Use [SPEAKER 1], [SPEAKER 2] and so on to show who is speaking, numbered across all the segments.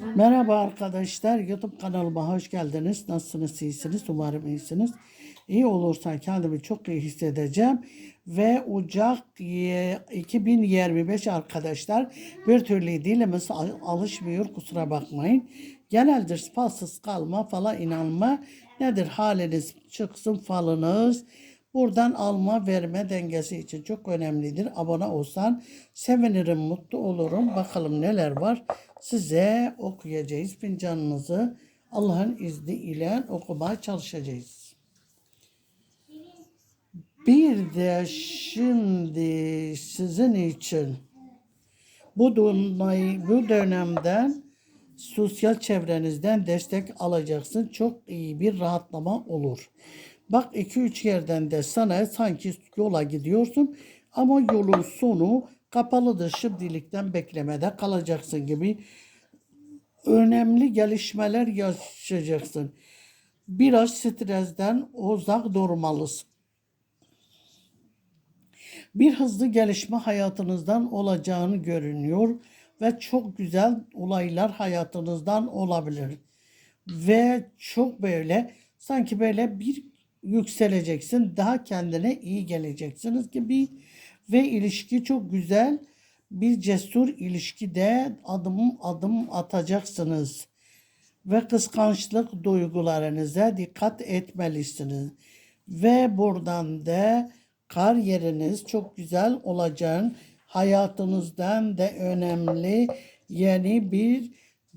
[SPEAKER 1] Merhaba arkadaşlar. YouTube kanalıma hoş geldiniz. Nasılsınız? iyisiniz? Umarım iyisiniz. İyi olursa kendimi çok iyi hissedeceğim. Ve Ocak e, 2025 arkadaşlar bir türlü dilimiz al- alışmıyor kusura bakmayın. Geneldir falsız kalma falan inanma. Nedir haliniz çıksın falınız. Buradan alma verme dengesi için çok önemlidir. Abone olsan sevinirim, mutlu olurum. Bakalım neler var. Size okuyacağız fincanınızı. Allah'ın izniyle okumaya çalışacağız. Bir de şimdi sizin için bu, dönem, bu dönemden sosyal çevrenizden destek alacaksın. Çok iyi bir rahatlama olur. Bak 2-3 yerden de sana sanki yola gidiyorsun ama yolun sonu kapalıdır. Şimdilikten beklemede kalacaksın gibi önemli gelişmeler yaşayacaksın. Biraz stresten uzak durmalısın. Bir hızlı gelişme hayatınızdan olacağını görünüyor ve çok güzel olaylar hayatınızdan olabilir. Ve çok böyle sanki böyle bir yükseleceksin, daha kendine iyi geleceksiniz gibi ve ilişki çok güzel bir cesur ilişkide adım adım atacaksınız ve kıskançlık duygularınıza dikkat etmelisiniz. Ve buradan da kariyeriniz çok güzel olacağın hayatınızdan da önemli yeni bir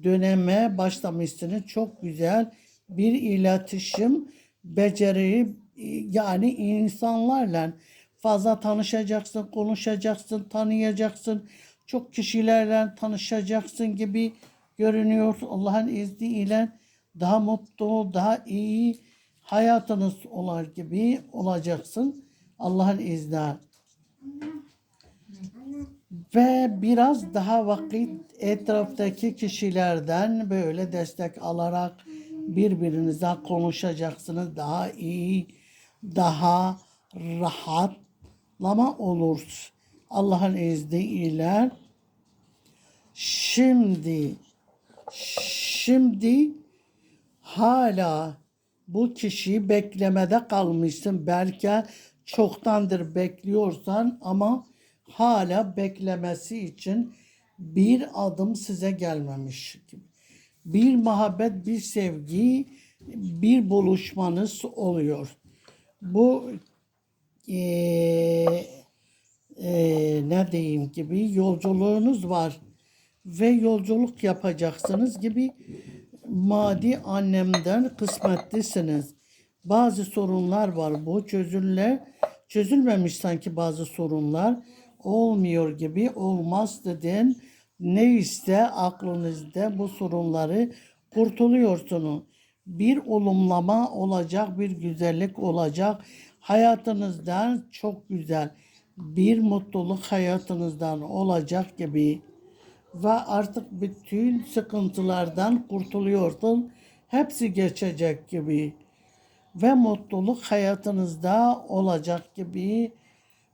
[SPEAKER 1] döneme başlamışsınız. Çok güzel bir iletişim beceri yani insanlarla fazla tanışacaksın, konuşacaksın, tanıyacaksın. Çok kişilerle tanışacaksın gibi görünüyor. Allah'ın izniyle daha mutlu, daha iyi hayatınız olar gibi olacaksın. Allah'ın izniyle. Ve biraz daha vakit etraftaki kişilerden böyle destek alarak birbirinize konuşacaksınız. Daha iyi, daha rahatlama olur. Allah'ın izniyle. Şimdi, şimdi hala bu kişiyi beklemede kalmışsın. Belki çoktandır bekliyorsan ama hala beklemesi için bir adım size gelmemiş gibi. Bir muhabbet, bir sevgi, bir buluşmanız oluyor. Bu eee eee, ne diyeyim gibi yolculuğunuz var ve yolculuk yapacaksınız gibi maddi annemden kısmetlisiniz. Bazı sorunlar var bu çözülle çözülmemiş sanki bazı sorunlar olmuyor gibi olmaz dedin. Neyse aklınızda bu sorunları kurtuluyorsunuz. Bir olumlama olacak, bir güzellik olacak. Hayatınızdan çok güzel bir mutluluk hayatınızdan olacak gibi ve artık bütün sıkıntılardan kurtuluyorsun. Hepsi geçecek gibi ve mutluluk hayatınızda olacak gibi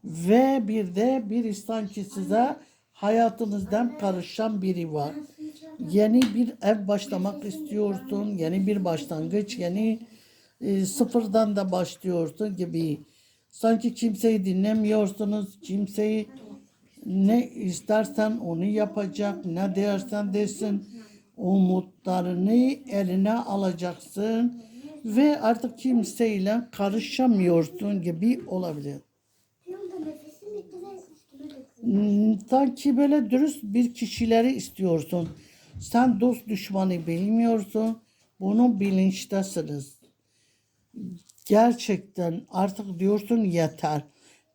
[SPEAKER 1] ve bir de bir sanki size hayatınızdan karışan biri var. Yeni bir ev başlamak istiyorsun, yeni bir başlangıç, yeni e, sıfırdan da başlıyorsun gibi. Sanki kimseyi dinlemiyorsunuz, kimseyi ne istersen onu yapacak, ne dersen desin umutlarını eline alacaksın ve artık kimseyle karışamıyorsun gibi olabilir. Sanki böyle dürüst bir kişileri istiyorsun. Sen dost düşmanı bilmiyorsun. Bunun bilinçtesiniz. Gerçekten artık diyorsun yeter.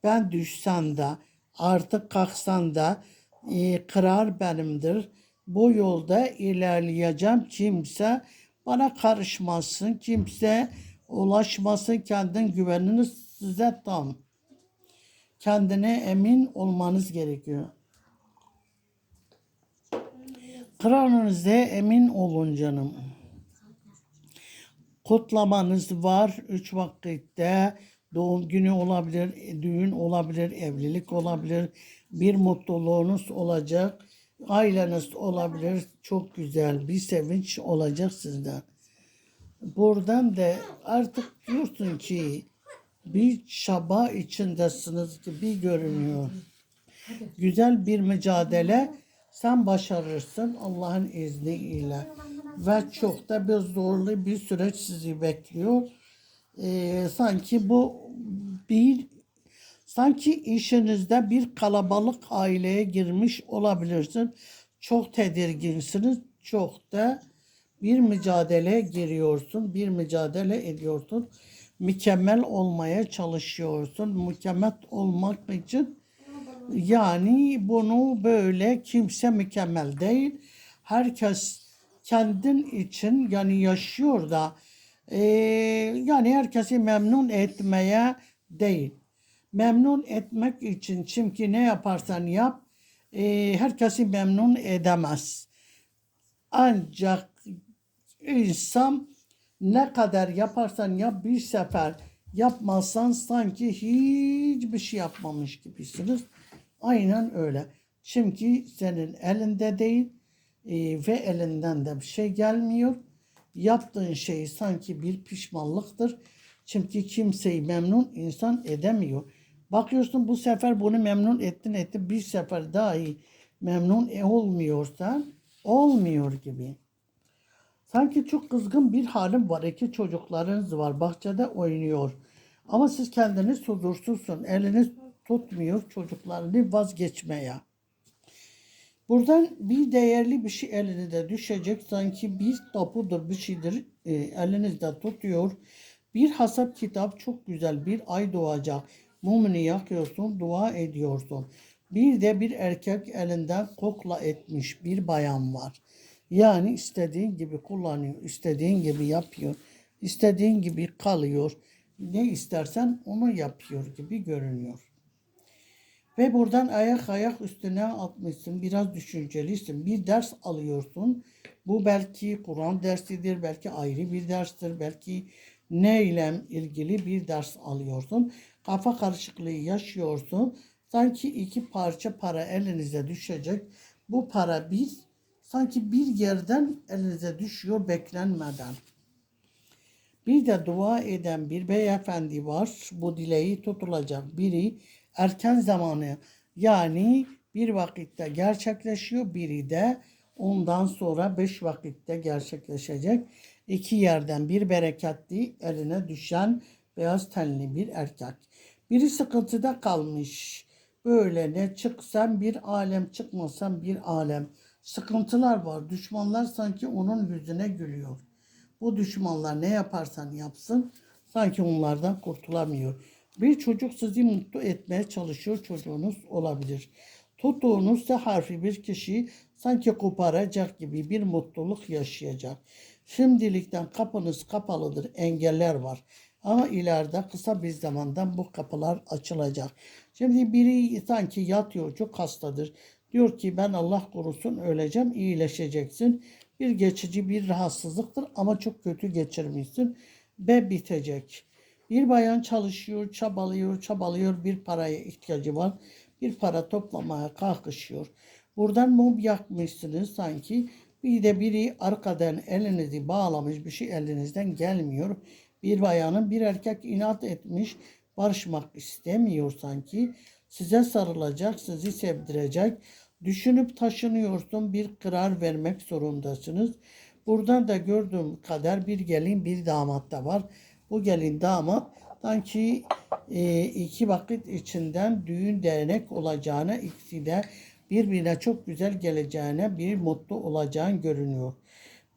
[SPEAKER 1] Ben düşsem de artık kalksam da e, karar benimdir. Bu yolda ilerleyeceğim. Kimse bana karışmasın. Kimse ulaşmasın. Kendin güveniniz size tam. Kendine emin olmanız gerekiyor. Kararınıza emin olun canım. Kutlamanız var. Üç vakitte doğum günü olabilir, düğün olabilir, evlilik olabilir. Bir mutluluğunuz olacak. Aileniz olabilir. Çok güzel bir sevinç olacak sizden. Buradan da artık diyorsun ki bir çaba içindesiniz gibi görünüyor. Güzel bir mücadele sen başarırsın Allah'ın izniyle. Ve çok da bir zorlu bir süreç sizi bekliyor. Ee, sanki bu bir sanki işinizde bir kalabalık aileye girmiş olabilirsin. Çok tedirginsiniz. Çok da bir mücadele giriyorsun. Bir mücadele ediyorsun. Mükemmel olmaya çalışıyorsun. Mükemmel olmak için yani bunu böyle kimse mükemmel değil. Herkes kendin için yani yaşıyor da eee, yani herkesi memnun etmeye değil. Memnun etmek için çünkü ne yaparsan yap eee, herkesi memnun edemez. Ancak insan ne kadar yaparsan yap bir sefer yapmazsan sanki hiçbir şey yapmamış gibisiniz. Aynen öyle. Çünkü senin elinde değil e, ve elinden de bir şey gelmiyor. Yaptığın şey sanki bir pişmanlıktır. Çünkü kimseyi memnun insan edemiyor. Bakıyorsun bu sefer bunu memnun ettin ettin bir sefer dahi memnun e- olmuyorsan olmuyor gibi. Sanki çok kızgın bir halim var. İki çocuklarınız var. Bahçede oynuyor. Ama siz kendiniz huzursuzsun. Eliniz tutmuyor çocuklarını vazgeçmeye. Buradan bir değerli bir şey elinize düşecek. Sanki bir tapudur bir şeydir. E, elinizde tutuyor. Bir hasap kitap çok güzel. Bir ay doğacak. Mumunu yakıyorsun, dua ediyorsun. Bir de bir erkek elinden kokla etmiş bir bayan var. Yani istediğin gibi kullanıyor, istediğin gibi yapıyor, istediğin gibi kalıyor. Ne istersen onu yapıyor gibi görünüyor. Ve buradan ayak ayak üstüne atmışsın. Biraz düşüncelisin. Bir ders alıyorsun. Bu belki Kur'an dersidir, belki ayrı bir derstir, belki neyle ilgili bir ders alıyorsun. Kafa karışıklığı yaşıyorsun. Sanki iki parça para elinize düşecek. Bu para bir sanki bir yerden elinize düşüyor beklenmeden. Bir de dua eden bir beyefendi var. Bu dileği tutulacak biri erken zamanı yani bir vakitte gerçekleşiyor. Biri de ondan sonra beş vakitte gerçekleşecek. İki yerden bir bereketli eline düşen beyaz tenli bir erkek. Biri sıkıntıda kalmış. Böyle ne çıksan bir alem çıkmasan bir alem. Sıkıntılar var. Düşmanlar sanki onun yüzüne gülüyor. Bu düşmanlar ne yaparsan yapsın sanki onlardan kurtulamıyor. Bir çocuk sizi mutlu etmeye çalışıyor çocuğunuz olabilir. Tuttuğunuz S harfi bir kişi sanki koparacak gibi bir mutluluk yaşayacak. Şimdilikten kapınız kapalıdır, engeller var. Ama ileride kısa bir zamandan bu kapılar açılacak. Şimdi biri sanki yatıyor, çok hastadır. Diyor ki ben Allah korusun öleceğim, iyileşeceksin. Bir geçici bir rahatsızlıktır ama çok kötü geçirmişsin ve bitecek. Bir bayan çalışıyor, çabalıyor, çabalıyor. Bir paraya ihtiyacı var. Bir para toplamaya kalkışıyor. Buradan mum yakmışsınız sanki. Bir de biri arkadan elinizi bağlamış bir şey elinizden gelmiyor. Bir bayanın bir erkek inat etmiş. Barışmak istemiyor sanki. Size sarılacak, sizi sevdirecek. Düşünüp taşınıyorsun, bir karar vermek zorundasınız. Buradan da gördüğüm kadar bir gelin, bir damat da var. Bu gelin damat sanki e, iki vakit içinden düğün dernek olacağına ikisi de birbirine çok güzel geleceğine bir mutlu olacağın görünüyor.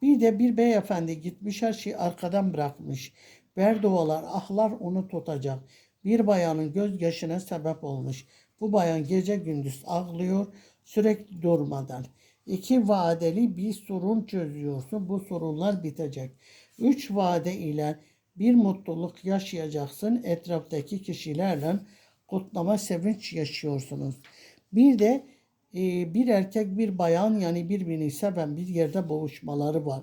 [SPEAKER 1] Bir de bir beyefendi gitmiş her şeyi arkadan bırakmış. Berdualar, ahlar onu tutacak. Bir bayanın gözyaşına sebep olmuş. Bu bayan gece gündüz ağlıyor sürekli durmadan. İki vadeli bir sorun çözüyorsun. Bu sorunlar bitecek. Üç vade ile bir mutluluk yaşayacaksın. Etraftaki kişilerle kutlama sevinç yaşıyorsunuz. Bir de e, bir erkek bir bayan yani birbirini seven bir yerde boğuşmaları var.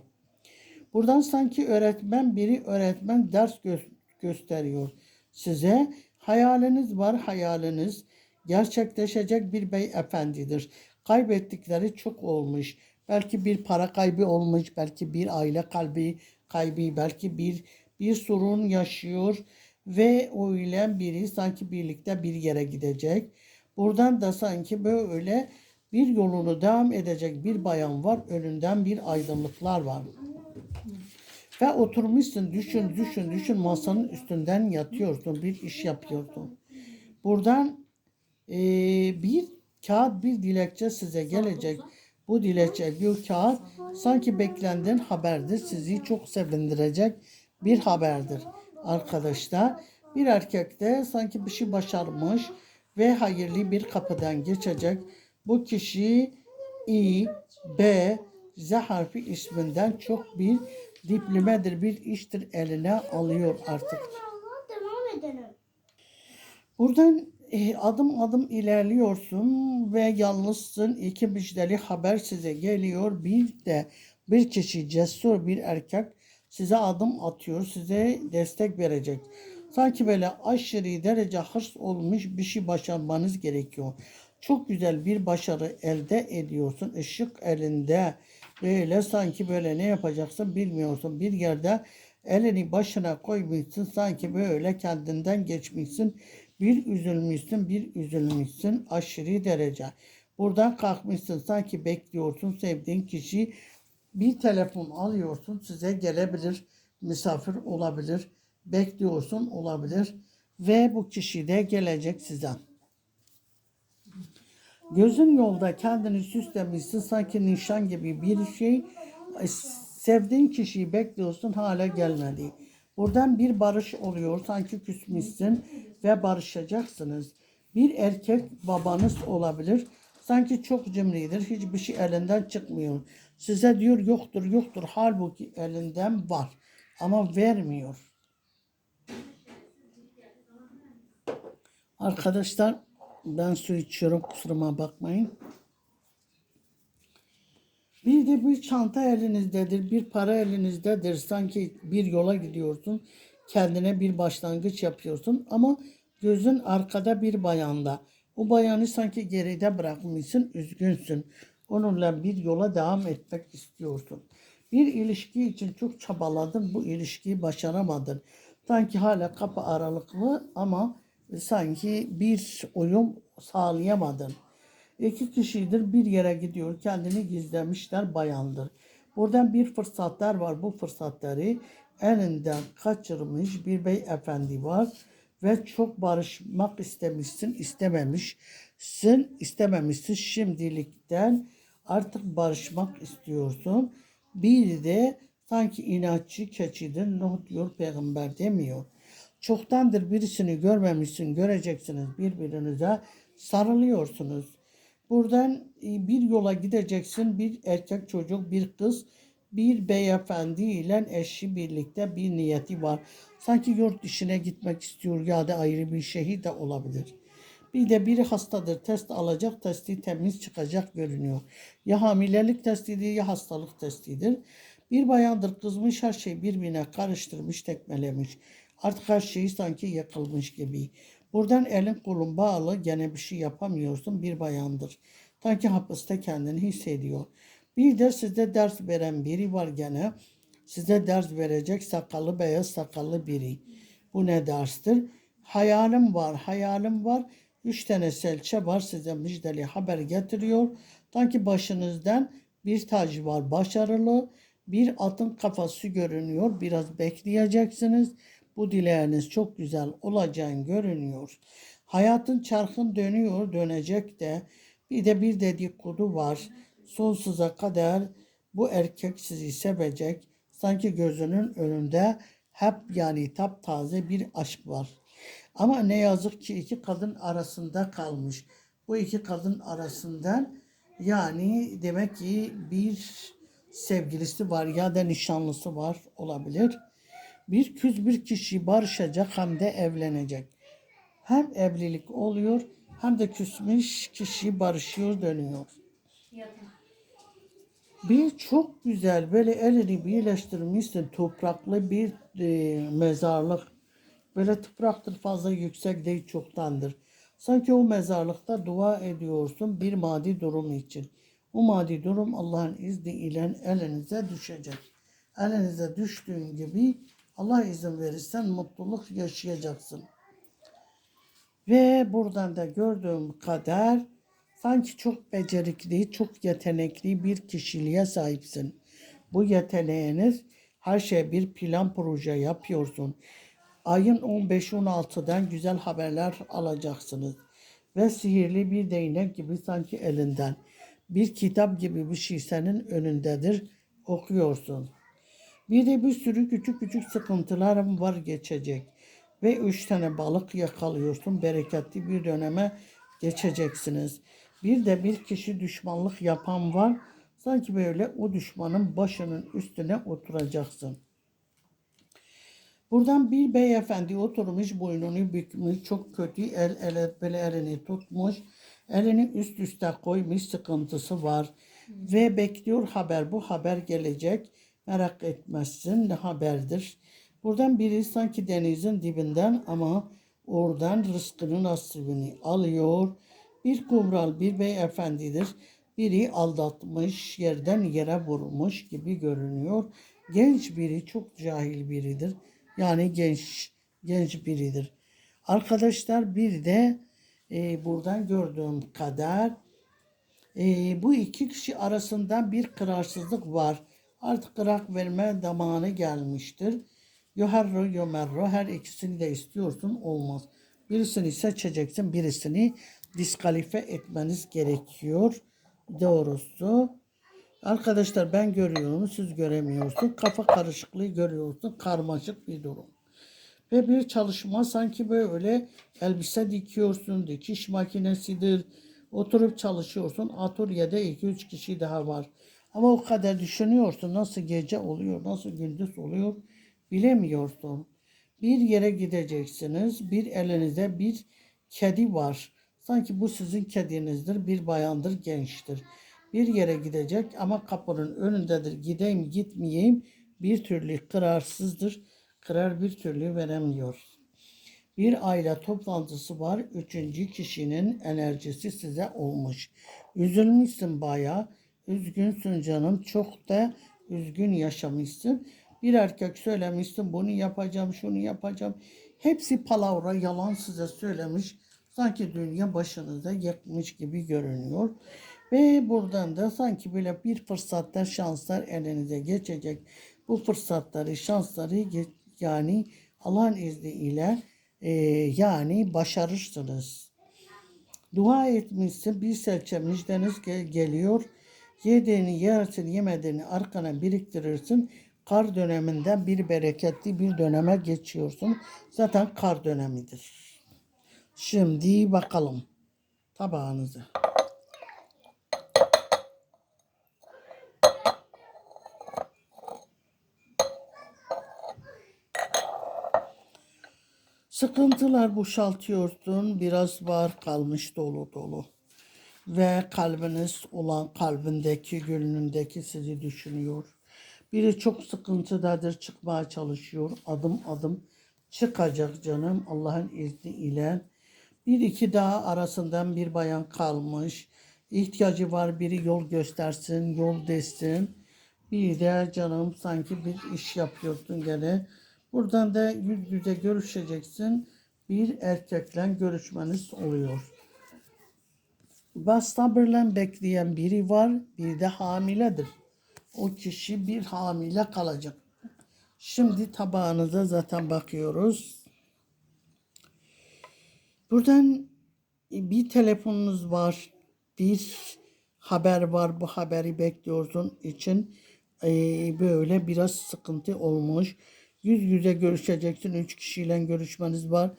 [SPEAKER 1] Buradan sanki öğretmen biri öğretmen ders gö- gösteriyor size. Hayaliniz var hayaliniz gerçekleşecek bir beyefendidir. kaybettikleri çok olmuş. Belki bir para kaybı olmuş, belki bir aile kalbi kaybı, belki bir bir sorun yaşıyor ve öyle biri sanki birlikte bir yere gidecek. Buradan da sanki böyle bir yolunu devam edecek bir bayan var. Önünden bir aydınlıklar var. Ve oturmuşsun düşün düşün düşün masanın üstünden yatıyorsun bir iş yapıyorsun. Buradan eee, bir kağıt bir dilekçe size gelecek. Bu dilekçe bir kağıt sanki beklenen haberdir. Sizi çok sevindirecek bir haberdir arkadaşlar. Bir erkek de sanki bir şey başarmış ve hayırlı bir kapıdan geçecek. Bu kişi İ, B, Z harfi isminden çok bir diplomedir, bir iştir eline alıyor artık. Buradan e, adım adım ilerliyorsun ve yalnızsın. İki müjdeli haber size geliyor. Bir de bir kişi cesur bir erkek size adım atıyor, size destek verecek. Sanki böyle aşırı derece hırs olmuş bir şey başarmanız gerekiyor. Çok güzel bir başarı elde ediyorsun. Işık elinde. Böyle sanki böyle ne yapacaksın bilmiyorsun. Bir yerde elini başına koymuşsun. Sanki böyle kendinden geçmişsin. Bir üzülmüşsün, bir üzülmüşsün aşırı derece. Buradan kalkmışsın sanki bekliyorsun sevdiğin kişi bir telefon alıyorsun size gelebilir misafir olabilir bekliyorsun olabilir ve bu kişi de gelecek size. Gözün yolda kendini süslemişsin sanki nişan gibi bir şey e, sevdiğin kişiyi bekliyorsun hala gelmedi. Buradan bir barış oluyor sanki küsmüşsün ve barışacaksınız. Bir erkek babanız olabilir. Sanki çok cimridir. Hiçbir şey elinden çıkmıyor. Size diyor yoktur yoktur. Halbuki elinden var. Ama vermiyor. Arkadaşlar ben su içiyorum kusuruma bakmayın. Bir de bir çanta elinizdedir, bir para elinizdedir. Sanki bir yola gidiyorsun, kendine bir başlangıç yapıyorsun ama gözün arkada bir bayanda. O bayanı sanki geride bırakmışsın, üzgünsün. Onunla bir yola devam etmek istiyorsun. Bir ilişki için çok çabaladın, bu ilişkiyi başaramadın. Sanki hala kapı aralıklı ama sanki bir uyum sağlayamadın. İki kişidir bir yere gidiyor. Kendini gizlemişler bayandır. Buradan bir fırsatlar var. Bu fırsatları elinden kaçırmış bir beyefendi var. Ve çok barışmak istemişsin, istememişsin, istememişsin. Şimdilikten artık barışmak istiyorsun. Bir de sanki inatçı keçidir. Nuh diyor peygamber demiyor. Çoktandır birisini görmemişsin, göreceksiniz birbirinize sarılıyorsunuz. Buradan e, bir yola gideceksin. Bir erkek çocuk, bir kız, bir beyefendi ile eşi birlikte bir niyeti var. Sanki yurt dışına gitmek istiyor ya da ayrı bir şehir de olabilir. Bir de biri hastadır. Test alacak. Testi temiz çıkacak görünüyor. Ya hamilelik testidir ya hastalık testidir. Bir bayandır kızmış her şey birbirine karıştırmış, tekmelemiş. Artık her şey sanki yakılmış gibi. Buradan elin kolun bağlı gene bir şey yapamıyorsun bir bayandır. Sanki hapiste kendini hissediyor. Bir de size ders veren biri var gene. Size ders verecek sakallı beyaz sakallı biri. Bu ne derstir? Hayalim var, hayalim var. Üç tane selçe var size müjdeli haber getiriyor. Sanki başınızdan bir tac var başarılı. Bir atın kafası görünüyor. Biraz bekleyeceksiniz. Bu dileğiniz çok güzel olacağını görünüyor. Hayatın çarkın dönüyor, dönecek de. Bir de bir dedikodu var. Sonsuza kadar bu erkek sizi sevecek. Sanki gözünün önünde hep yani taptaze bir aşk var. Ama ne yazık ki iki kadın arasında kalmış. Bu iki kadın arasından yani demek ki bir sevgilisi var ya da nişanlısı var olabilir. Bir küs bir kişi barışacak hem de evlenecek. Hem evlilik oluyor hem de küsmüş kişi barışıyor dönüyor. Bir çok güzel böyle elini birleştirmişsin topraklı bir e, mezarlık. Böyle topraktır fazla yüksek değil çoktandır. Sanki o mezarlıkta dua ediyorsun bir maddi durum için. O maddi durum Allah'ın izniyle elinize düşecek. Elinize düştüğün gibi Allah izin verirsen mutluluk yaşayacaksın. Ve buradan da gördüğüm kadar sanki çok becerikli, çok yetenekli bir kişiliğe sahipsin. Bu yeteneğiniz her şey bir plan proje yapıyorsun. Ayın 15-16'dan güzel haberler alacaksınız. Ve sihirli bir değnek gibi sanki elinden. Bir kitap gibi bir şey senin önündedir. Okuyorsun. Bir de bir sürü küçük küçük sıkıntılarım var geçecek. Ve üç tane balık yakalıyorsun. Bereketli bir döneme geçeceksiniz. Bir de bir kişi düşmanlık yapan var. Sanki böyle o düşmanın başının üstüne oturacaksın. Buradan bir beyefendi oturmuş boynunu bükmüş çok kötü el ele böyle elini tutmuş. Elini üst üste koymuş sıkıntısı var. Ve bekliyor haber bu haber gelecek. Merak etmezsin ne haberdir? Buradan biri sanki denizin dibinden ama oradan rızkını nasibini alıyor. Bir kumral bir beyefendidir. Biri aldatmış yerden yere vurmuş gibi görünüyor. Genç biri çok cahil biridir yani genç genç biridir. Arkadaşlar bir de e, buradan gördüğüm kadar e, bu iki kişi arasında bir kararsızlık var. Artık kırak verme zamanı gelmiştir. Yoherro yomerro her ikisini de istiyorsun olmaz. Birisini seçeceksin birisini diskalife etmeniz gerekiyor. Doğrusu Arkadaşlar ben görüyorum, siz göremiyorsun. Kafa karışıklığı görüyorsun. Karmaşık bir durum. Ve bir çalışma sanki böyle elbise dikiyorsun, dikiş makinesidir. Oturup çalışıyorsun. Atölyede 2-3 kişi daha var. Ama o kadar düşünüyorsun. Nasıl gece oluyor, nasıl gündüz oluyor bilemiyorsun. Bir yere gideceksiniz. Bir elinizde bir kedi var. Sanki bu sizin kedinizdir. Bir bayandır, gençtir bir yere gidecek ama kapının önündedir. Gideyim gitmeyeyim bir türlü kararsızdır. Karar bir türlü veremiyor. Bir aile toplantısı var. Üçüncü kişinin enerjisi size olmuş. Üzülmüşsün baya. Üzgünsün canım. Çok da üzgün yaşamışsın. Bir erkek söylemişsin bunu yapacağım, şunu yapacağım. Hepsi palavra, yalan size söylemiş. Sanki dünya başınıza yıkmış gibi görünüyor. Ve buradan da sanki böyle bir fırsatlar, şanslar elinize geçecek. Bu fırsatları, şansları yani Allah'ın izniyle e, yani başarırsınız. Dua etmişsin, bir serçe müjdeniz gel- geliyor. Yediğini yersin, yemediğini arkana biriktirirsin. Kar döneminden bir bereketli bir döneme geçiyorsun. Zaten kar dönemidir. Şimdi bakalım tabağınıza. Sıkıntılar boşaltıyorsun. Biraz var kalmış dolu dolu. Ve kalbiniz olan kalbindeki, gönlündeki sizi düşünüyor. Biri çok sıkıntıdadır, çıkmaya çalışıyor. Adım adım çıkacak canım Allah'ın izniyle. Bir iki daha arasından bir bayan kalmış. İhtiyacı var biri yol göstersin, yol desin. Bir de canım sanki bir iş yapıyorsun gene. Buradan da yüz yüze görüşeceksin. Bir erkekle görüşmeniz oluyor. Sabırla bekleyen biri var, bir de hamiledir. O kişi bir hamile kalacak. Şimdi tabağınıza zaten bakıyoruz. Buradan bir telefonunuz var, bir haber var. Bu haberi bekliyorsun için eee, böyle biraz sıkıntı olmuş. Yüz yüze görüşeceksin. Üç kişiyle görüşmeniz var.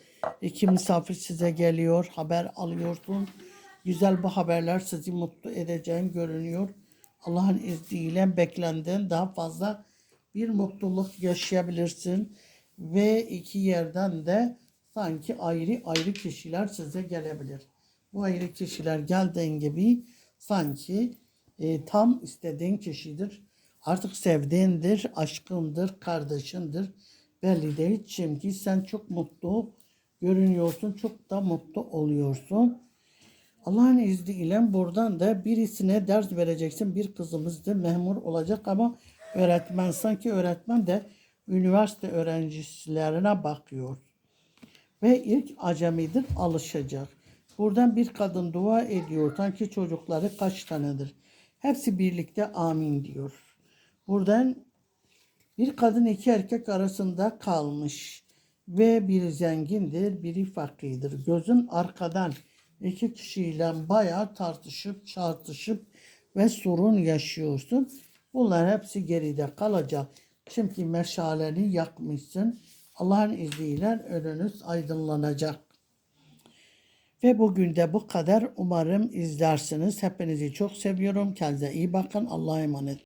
[SPEAKER 1] İki misafir size geliyor. Haber alıyorsun. Güzel bu haberler sizi mutlu edeceğin görünüyor. Allah'ın izniyle beklenden daha fazla bir mutluluk yaşayabilirsin. Ve iki yerden de sanki ayrı ayrı kişiler size gelebilir. Bu ayrı kişiler geldiğin gibi sanki e, tam istediğin kişidir. Artık sevdiğindir, aşkındır, kardeşindir. Belli değil çünkü sen çok mutlu görünüyorsun. Çok da mutlu oluyorsun. Allah'ın izniyle buradan da birisine ders vereceksin. Bir kızımız da memur olacak ama öğretmen sanki öğretmen de üniversite öğrencilerine bakıyor. Ve ilk acemidir alışacak. Buradan bir kadın dua ediyor. Sanki çocukları kaç tanedir. Hepsi birlikte amin diyor. Buradan bir kadın iki erkek arasında kalmış ve biri zengindir, biri fakirdir. Gözün arkadan iki kişiyle bayağı tartışıp çarpışıp ve sorun yaşıyorsun. Bunlar hepsi geride kalacak. Çünkü meşaleni yakmışsın. Allah'ın izniyle önünüz aydınlanacak. Ve bugün de bu kadar. Umarım izlersiniz. Hepinizi çok seviyorum. Kendinize iyi bakın. Allah'a emanet.